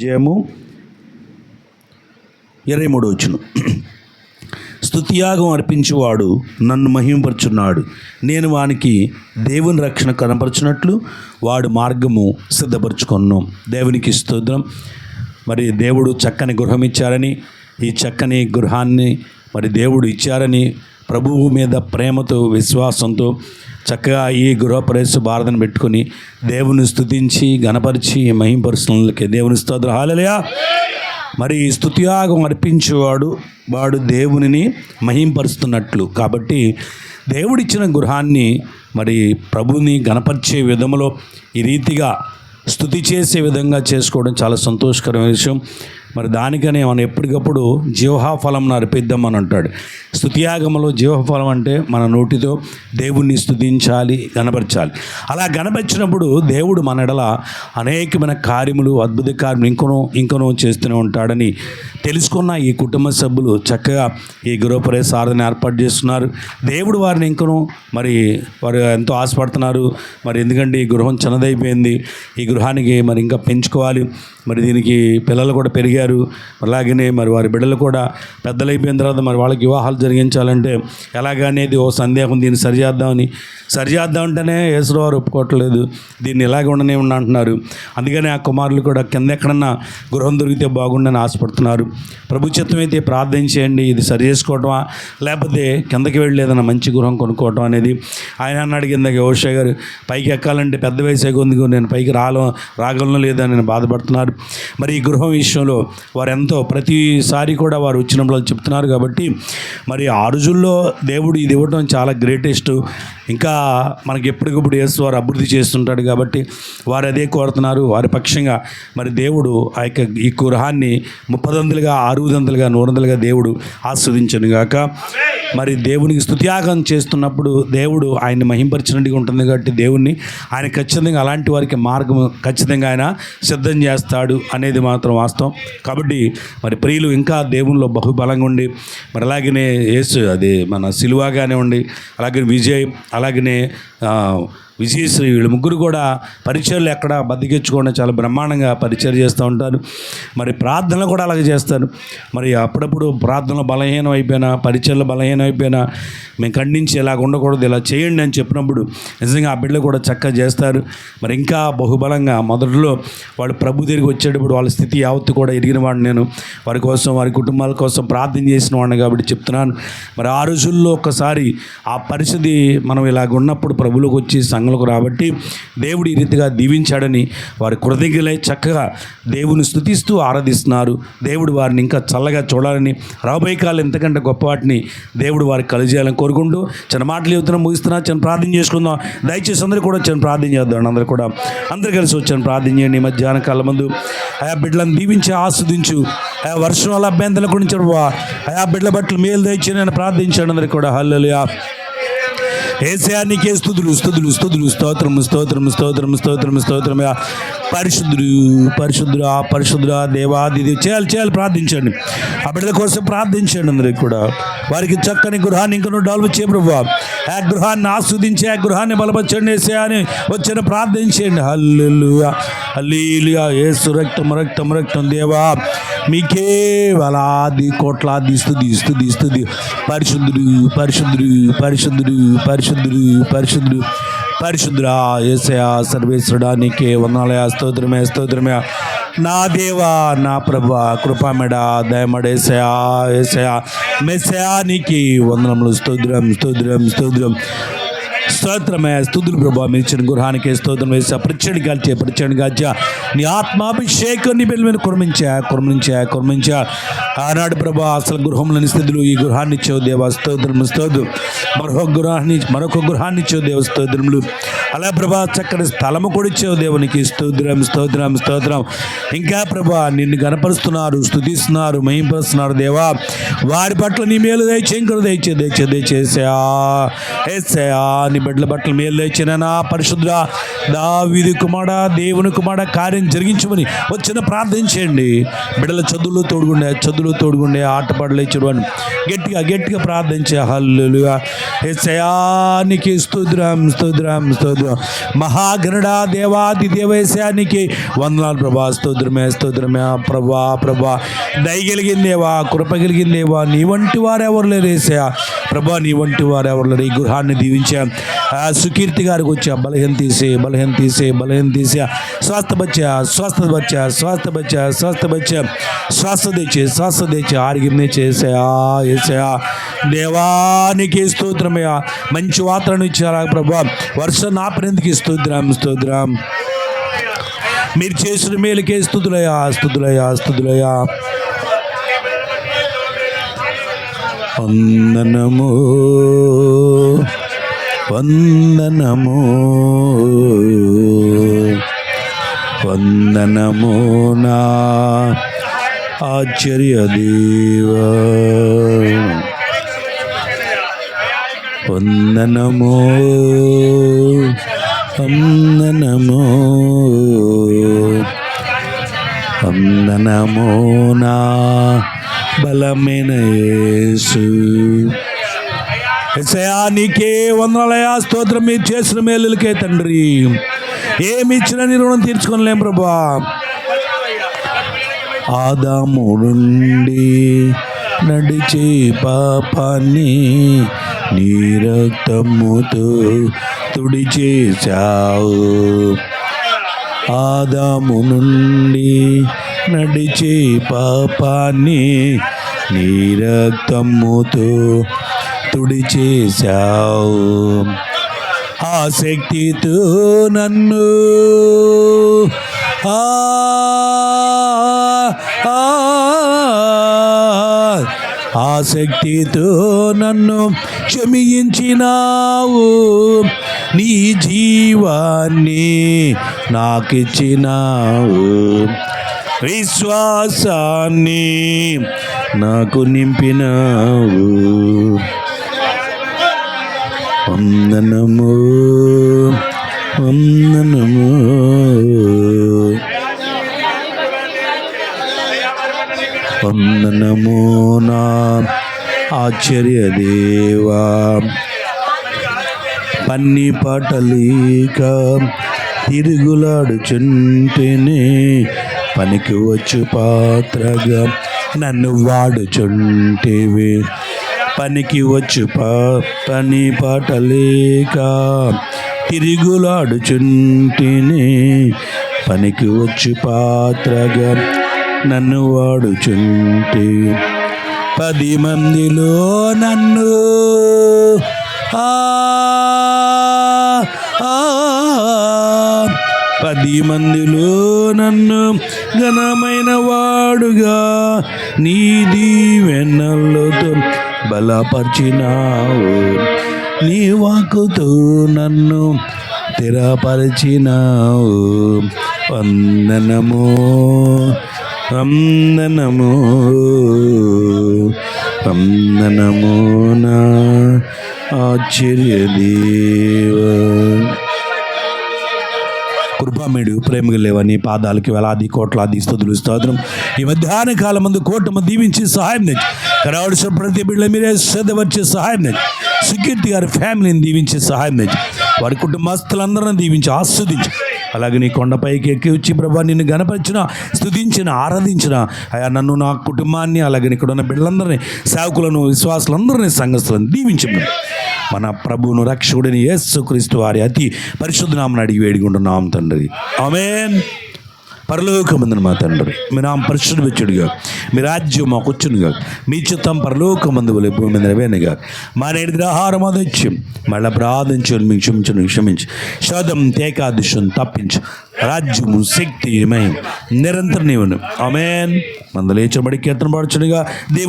జయము ఇరవై మూడు వచ్చును స్థుతియాగం అర్పించేవాడు నన్ను మహిమపరుచున్నాడు నేను వానికి దేవుని రక్షణ కనపరచినట్లు వాడు మార్గము సిద్ధపరచుకున్నాం దేవునికి స్తోత్రం. మరి దేవుడు చక్కని గృహం ఇచ్చారని ఈ చక్కని గృహాన్ని మరి దేవుడు ఇచ్చారని ప్రభువు మీద ప్రేమతో విశ్వాసంతో చక్కగా ఈ గృహప్రవేశ భారతను పెట్టుకొని దేవుని స్థుతించి గణపరిచి మహింపరుస్తున్నకి దేవుని స్తోత్రం. హాలలయా మరి స్థుతియాగం అర్పించేవాడు వాడు దేవునిని మహింపరుస్తున్నట్లు. కాబట్టి దేవుడిచ్చిన గృహాన్ని మరి ప్రభుని గణపరిచే విధములో ఈ రీతిగా స్థుతి చేసే విధంగా చేసుకోవడం చాలా సంతోషకరమైన విషయం. మరి దానికనే మనం ఎప్పటికప్పుడు జీవహాఫలం అర్పిద్దామని అంటాడు. స్తుతియాగంలో జీవఫలం అంటే మన నోటితో దేవుణ్ణి స్థుతించాలి గనపరచాలి అలా గనపరిచినప్పుడు దేవుడు మన ఎడల అనేకమైన కార్యములు అద్భుత కార్యములు ఇంకనో ఇంకనో చేస్తూనే ఉంటాడని తెలుసుకున్న ఈ కుటుంబ సభ్యులు చక్కగా ఈ గృహపరే సారథిని ఏర్పాటు చేస్తున్నారు. దేవుడు వారిని ఇంకను మరి వారు ఎంతో ఆశపడుతున్నారు. మరి ఎందుకంటే ఈ గృహం చిన్నదైపోయింది. ఈ గృహానికి మరి ఇంకా పెంచుకోవాలి. మరి దీనికి పిల్లలు కూడా పెరిగారు. అలాగనే మరి వారి బిడ్డలు కూడా పెద్దలైపోయిన తర్వాత మరి వాళ్ళకి వివాహాలు జరిగించాలంటే ఎలాగనేది ఓ సందేహం దీన్ని సరిచేద్దామని సరిచేద్దామంటేనే యేసుడు వారు ఒప్పుకోవట్లేదు. దీన్ని ఇలాగే ఉండనే ఉండ అంటున్నారు. అందుకని ఆ కుమారులు కూడా కింద ఎక్కడన్నా గృహం దొరికితే బాగుండని ఆశపడుతున్నారు. ప్రభు అయితే ప్రార్థన చేయండి ఇది సరి చేసుకోవటమా? లేకపోతే కిందకి వెళ్ళి ఏదైనా మంచి గృహం కొనుక్కోవటం అనేది? ఆయన అన్నాడు కిందకి ఓషా గారు పైకి ఎక్కాలంటే పెద్ద వయసు కొందుకు నేను పైకి రాలో రాగలను లేదని నేను బాధపడుతున్నారు. మరి ఈ గృహం విషయంలో వారు ఎంతో ప్రతిసారి కూడా వారు వచ్చినప్పుడు చెప్తున్నారు కాబట్టి మరి ఆ రోజుల్లో దేవుడు ఇది ఇవ్వడం చాలా గ్రేటెస్ట్. ఇంకా మనకి ఎప్పటికప్పుడు యేసు వారు అభివృద్ధి చేస్తుంటాడు కాబట్టి వారు అదే కోరుతున్నారు. వారి పక్షంగా మరి దేవుడు ఆ యొక్క ఈ గృహాన్ని ఆరు వందలుగా నూరు వందలుగా దేవుడు ఆస్వాదించను గాక. మరి దేవునికి స్తుత్యాగం చేస్తున్నప్పుడు దేవుడు ఆయన్ని మహింపరిచినట్టుగా ఉంటుంది కాబట్టి దేవుణ్ణి ఆయన ఖచ్చితంగా అలాంటి వారికి మార్గం ఖచ్చితంగా ఆయన సిద్ధం చేస్తాడు అనేది మాత్రం వాస్తవం. కాబట్టి మరి ప్రియులు ఇంకా దేవునిలో బహుబలంగా ఉండి మరి అలాగనే యేసు అది మన సిలువాగానే ఉండి అలాగే విజయ్ అలాగనే విజయశ్రీ వీళ్ళు ముగ్గురు కూడా పరిచయలు ఎక్కడ బతికించుకోవడం చాలా బ్రహ్మాండంగా పరిచయం చేస్తూ ఉంటారు. మరి ప్రార్థనలు కూడా అలాగే చేస్తారు. మరి అప్పుడప్పుడు ప్రార్థనలు బలహీనం అయిపోయినా పరిచయలు బలహీనం అయిపోయినా మేము ఖండించి ఇలా ఉండకూడదు ఇలా చేయండి అని చెప్పినప్పుడు నిజంగా ఆ బిడ్డలు కూడా చక్కగా చేస్తారు. మరి ఇంకా బహుబలంగా మొదట్లో వాళ్ళు ప్రభు తిరిగి వచ్చేటప్పుడు వాళ్ళ స్థితి యావత్తు కూడా ఎరిగిన వాడిని నేను. వారి కోసం వారి కుటుంబాల కోసం ప్రార్థన చేసిన వాడిని కాబట్టి చెప్తున్నాను. మరి ఆ రోజుల్లో ఒక్కసారి ఆ పరిస్థితి మనం ఇలాగ ఉన్నప్పుడు ప్రభులోకి వచ్చి సంఘలకు రాబట్టి దేవుడు ఈ రీతిగా దీవించాడని వారి కృతజ్ఞలై చక్కగా దేవుని స్థుతిస్తూ ఆరాధిస్తున్నారు. దేవుడు వారిని ఇంకా చల్లగా చూడాలని రాబోయే కాలం ఎంతకంటే గొప్ప వాటిని దేవుడు వారికి కలిజేయాలని కోరుకుంటూ చిన్న మాటలు చెబుతున్నా ముగిస్తున్నా చిన్న ప్రార్థన చేసుకుందాం. దయచేసి అందరూ కూడా చిన్న ప్రార్థన చేద్దాం అందరూ కూడా. అందరు కలిసి వచ్చాను ప్రార్థన చేయండి. మధ్యాహ్న కాలం ముందు ఆయా బిడ్డలను దీవించి ఆస్వాదించు. ఆయా వర్షం వల్ల అభ్యంతరం గురించి ఆయా బిడ్డల బట్టలు మేలు దయచేయని ప్రార్థించాడు ప్రార్థించాను కూడా. కూడా హల్లెలూయా ఏసయానికే స్థుతులు స్థుతులు స్థుతులు స్తోత్రము స్తోత్రము స్తోత్రము స్తోత్రము స్తోత్రము పరిశుద్ధుడు పరిశుద్ధుడా పరిశుద్ధుడా దేవాది చేయాలి చేయాలి ప్రార్థించండి. ఆ బిడ్డల కోసం ప్రార్థించండి అందరికి కూడా. వారికి చక్కని గృహాన్ని ఇంకనూ డెవలప్ చేయ ప్రభా. ఆ గృహాన్ని ఆస్వాదించి ఆ గృహాన్ని బలపరచండి ఏసయాని వచ్చిన ప్రార్థించండి. హల్లులుయా హల్లీలుయా. ఏసు రక్తం రక్తం రక్తం దేవా. మీకే వలాది కోట్లాది స్థుతి స్థుతి స్థుతి పరిశుద్ధుడు పరిశుద్ధుడు పరిశుద్ధుడు పరిశుద్ధుడు. పరిశుద్ధుడు పరిశుద్ధుడా ఏసయ సర్వేశ్వరుడా నీకే వందనాలయ స్తోత్రమే స్తోత్రమే నా దేవా నా ప్రభ కృపామెడ దయమడేసయా ఏసయా మెస్సయా నీకి వందనములు స్తోత్రం స్తోత్రం స్తోత్రం. స్తోత్రమే. స్థుతులు ప్రభా మించిన ఇచ్చిన గృహానికి స్తోత్రం వేసా ప్రచండి గాల్చే ప్రత్యడి గాల్చా నీ ఆత్మాభిషేకం నీ బిల్లు మీద కురమించా కురమించా కురమించా. ఆనాడు ప్రభా అసలు గృహంలోని స్థితులు ఈ గృహాన్ని ఇచ్చావు దేవా స్తోత్రం స్తోత్రం. మరొక గృహాన్ని మరొక గృహాన్ని ఇచ్చావు దేవ స్తోత్రములు. అలా ప్రభా చక్కని స్థలము కూడా ఇచ్చావు దేవునికి. స్తోత్రం స్తోత్రం స్తోత్రం. ఇంకా ప్రభా నిన్ను గనపరుస్తున్నారు స్తుతిస్తున్నారు మహింపరుస్తున్నారు దేవా. వారి పట్ల నీ మేలు దయచేంకరు దయచే దయచే దయచేసా ఆ నీ బిడ్డల బట్టలు మేలు లేచిన నా పరిశుద్ధ దావీది కుమార దేవుని కుమార కార్యం జరిగించమని వచ్చిన ప్రార్థన చేయండి. బిడ్డల చదువులు తోడుగుండే చదువులు తోడుగుండే ఆటపాటలు ఇచ్చేవాడిని గట్టిగా గట్టిగా ప్రార్థించే హల్లుగా హెచ్చయానికి స్తుద్రం స్తుద్రం స్తుద్రం మహాగణుడా దేవాది దేవేశానికి వందనాలు ప్రభా స్తోత్రమే స్తోత్రమే. ప్రభా ప్రభా దయగలిగిందేవా కృప కలిగిందేవా నీ వంటి వారు ఎవరు ప్రభా నీ వంటి వారెవరు లేరు? ఈ గృహాన్ని దీవించాను సుకీర్తి గారికి వచ్చా బలహీన తీసే బలహీన తీసే బలహీన తీసే. స్వస్థ బచ్చా స్వస్థ బచ్చా స్వస్థ బచ్చా స్వస్థ బచ్చా. స్వస్థ తెచ్చే స్వస్థ తెచ్చే ఆరోగ్యం చేసా ఏసయా దేవానికి స్తోత్రమయ్యా మంచి వార్తలను ఇచ్చారా ప్రభా? వర్షం నాపనేందుకు స్తోత్రం స్తోత్రం. మీరు చేసిన మేలుకే స్థుతులయ్యా స్థుతులయ్యా స్థుతులయ్యా. వందనము. వందనము. వందనము నా ఆశ్చర్య దేవా. వందనము వందనము. వందనము నా బలమైన యేసు. ఎసయా నీకే వందలయా స్తోత్రం మీరు చేసిన మేలులకే తండ్రి. ఏమి ఇచ్చినా నీ రుణం తీర్చుకోలేం ప్రభా. ఆదాము నుండి నడిచే పాపాన్ని నీ రక్తముతో తుడిచేశావు. ఆదాము నుండి నడిచే పాపాన్ని నీ రక్తముతో తుడిచేశావు ఆ శక్తితో నన్ను ఆ ఆసక్తితో ఆ శక్తితో నన్ను క్షమించినావు. నీ జీవాన్ని నాకిచ్చినావు. విశ్వాసాన్ని నాకు నింపినావు. వందనము వందనము. వందనము నా ఆశ్చర్య దేవా. పన్ని పాటలీక తిరుగులాడుచుంటేనే పనికి వచ్చు పాత్రగా నన్ను వాడుచుంటేవి. పనికి వచ్చు పా పని పాటలేక తిరుగులాడుచుంటేనే. పనికి వచ్చు పాత్రగా నన్ను వాడుచుంటే. పది మందిలో నన్ను ఆ పది మందిలో నన్ను ఘనమైన వాడుగా నీ దీవెన్నలతో బలపరిచినావు. నీ వాకుతో నన్ను స్థిరపరిచినావు. వందనము వందనము వందనము నా ఆశ్చర్య కృపామేడు ప్రేమగా లేవని పాదాలకి వేలాది కోట్లాది స్థుతులు స్తోత్రం. ఈ మధ్యాహ్న కాలం ముందు కోటము దీవించి సహాయం తెచ్చు కరావలసిన ప్రతి బిడ్డ మీరే సిద్ధపరిచే సహాయం నేను సుకీర్తి గారి ఫ్యామిలీని దీవించే సహాయం నేను వారి కుటుంబస్తులందరిని దీవించి ఆస్వాదించి అలాగే నీ కొండపైకి ఎక్కి వచ్చి ప్రభా నిన్ను గనపరిచిన స్థుతించిన ఆరాధించిన అయా నన్ను నా కుటుంబాన్ని అలాగే ఇక్కడ ఉన్న బిడ్డలందరినీ సేవకులను విశ్వాసులందరినీ సంఘస్థులను దీవించమని మన ప్రభువును రక్షకుడిని యేసుక్రీస్తు వారి అతి పరిశుద్ధనామని అడిగి వేడిగుంటున్నాం తండ్రి. ఆమెన్. పరలోకమందున మా తండ్రి మీ నామ పరిశుద్ధ వచ్చుడుగా మీ రాజ్యం మాకు వచ్చునుగా మీ చిత్తం పరలోకమందు వలె భూమి మీద నెరవేరునుగా. మా నేటి ఆహారం అదొచ్చి మళ్ళీ ప్రార్థించు మీకు క్షమించను క్షమించి. శోధం తేకాదిశం తప్పించు. రాజ్యము శక్తి మహిమ నిరంతరం నీవును. ఆమెన్. మందలేచబడి కీర్తన పరచుడుగా దేవుడు